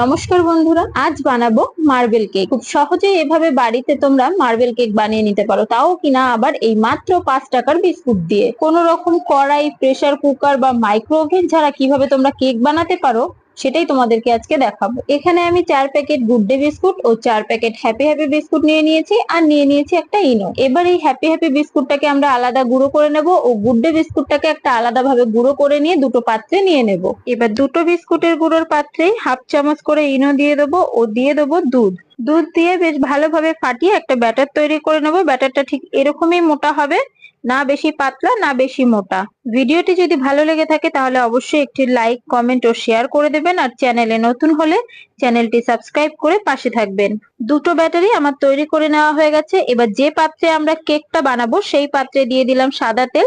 নমস্কার বন্ধুরা, আজ বানাবো মার্বেল কেক। খুব সহজে এভাবে বাড়িতে তোমরা মার্বেল কেক বানিয়ে নিতে পারো। তাও কিনা আবার এই মাত্র পাঁচ টাকার বিস্কুট দিয়ে। কোনো রকম কড়াই, প্রেসার কুকার বা মাইক্রো ওভেন ছাড়া কীভাবে তোমরা কেক বানাতে পারো সেটাই তোমাদেরকে আজকে দেখাবো। এখানে আমি চার প্যাকেট গুড ডে বিস্কুট ও চার প্যাকেট হ্যাপি হ্যাপি বিস্কুট নিয়ে নিয়েছি আর নিয়ে নিয়েছি একটা ইনো। এবার এই হ্যাপি হ্যাপি বিস্কুটটাকে আমরা আলাদা গুঁড়ো করে নেব ও গুড ডে বিস্কুটটাকে একটা আলাদা ভাবে গুঁড়ো করে নিয়ে দুটো পাত্রে নিয়ে নেব। এবার দুটো বিস্কুটের গুঁড়োর পাত্রে হাফ চামচ করে ইনো দিয়ে দেবো ও দিয়ে দেবো দুধ। দুধ দিয়ে বেশ ভালোভাবে ফাটিয়ে একটা ব্যাটার তৈরি করে নেব। ব্যাটারটা ঠিক এরকমই মোটা হবে, না বেশি পাতলা, না বেশি মোটা। ভিডিওটি যদি ভালো লেগে থাকে তাহলে অবশ্যই একটি লাইক কমেন্ট ও শেয়ার করে দেবেন আর চ্যানেলে নতুন হলে চ্যানেলটি সাবস্ক্রাইব করে পাশে থাকবেন। দুটো ব্যাটারি আমার তৈরি করে নেওয়া হয়ে গেছে। এবার যে পাত্রে আমরা কেকটা বানাবো সেই পাত্রে দিয়ে দিলাম সাদা তেল।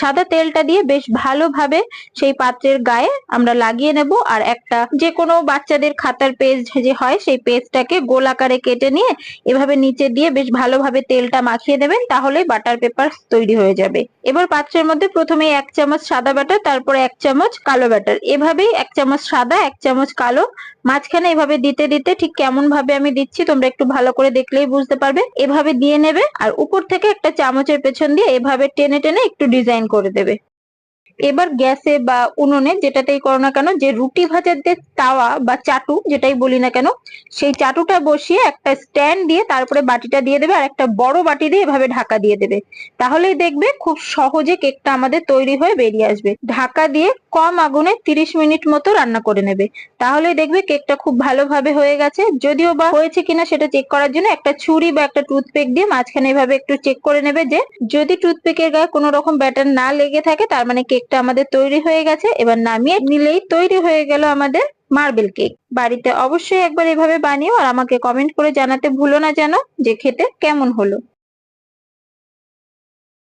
সাদা তেলটা দিয়ে বেশ ভালোভাবে সেই পাত্রের গায়ে আমরা লাগিয়ে নেব আর একটা যে কোনো বাচ্চাদের খাতার পেজ যে হয় সেই পেজটাকে গোল আকারে কেটে নিয়ে এভাবে নিচে দিয়ে বেশ ভালোভাবে তেলটা মাখিয়ে দেবেন তাহলে বাটার পেপার তৈরি হয়ে যাবে। এবার পাত্রের মধ্যে প্রথমে এক চামচ সাদা ব্যাটার তারপরে এক চামচ কালো ব্যাটার এভাবেই এক চামচ সাদা, এক চামচ কালো। মাঝখানে এভাবে দিতে দিতে ঠিক কেমন ভাবে আমি দিচ্ছি তোমরা একটু ভালো করে দেখলেই বুঝতে পারবে। এভাবে দিয়ে নেবে আর উপর থেকে একটা চামচের পেছন দিয়ে এভাবে টেনে টেনে একটু ডিজাইন করে দেবে। এবার গ্যাসে বা উনুনে যেটাতেই করো না কেন, যে রুটি ভাজার যে তাওয়া বা চাটু, যেটাই বলি না কেন, সেই চাটুটা বসিয়ে একটা স্ট্যান্ড দিয়ে তারপরে বাটিটা দিয়ে দেবে আর একটা বড় বাটি দিয়ে এভাবে ঢাকা দিয়ে দেবে। তাহলেই দেখবে খুব সহজে কেকটা আমাদের তৈরি হয়ে বেরিয়ে আসবে। ঢাকা দিয়ে কম আগুনে তিরিশ মিনিট মতো রান্না করে নেবে। তাহলে দেখবে কেকটা খুব ভালোভাবে হয়ে গেছে। যদিও বা হয়েছে কিনা সেটা চেক করার জন্য একটা ছুরি বা একটা টুথপেক দিয়ে মাঝখানে এভাবে একটু চেক করে নেবে যে, যদি টুথপেকের গায়ে কোনো রকম ব্যাটার না লেগে থাকে, তার মানে কেকটা আমাদের তৈরি হয়ে গেছে। এবার নামিয়ে নিলেই তৈরি হয়ে গেল আমাদের মার্বেল কেক বাড়িতে অবশ্যই একবার এভাবে বানিও আর আমাকে কমেন্ট করে জানাতে ভুলো না যেন যে খেতে কেমন হলো।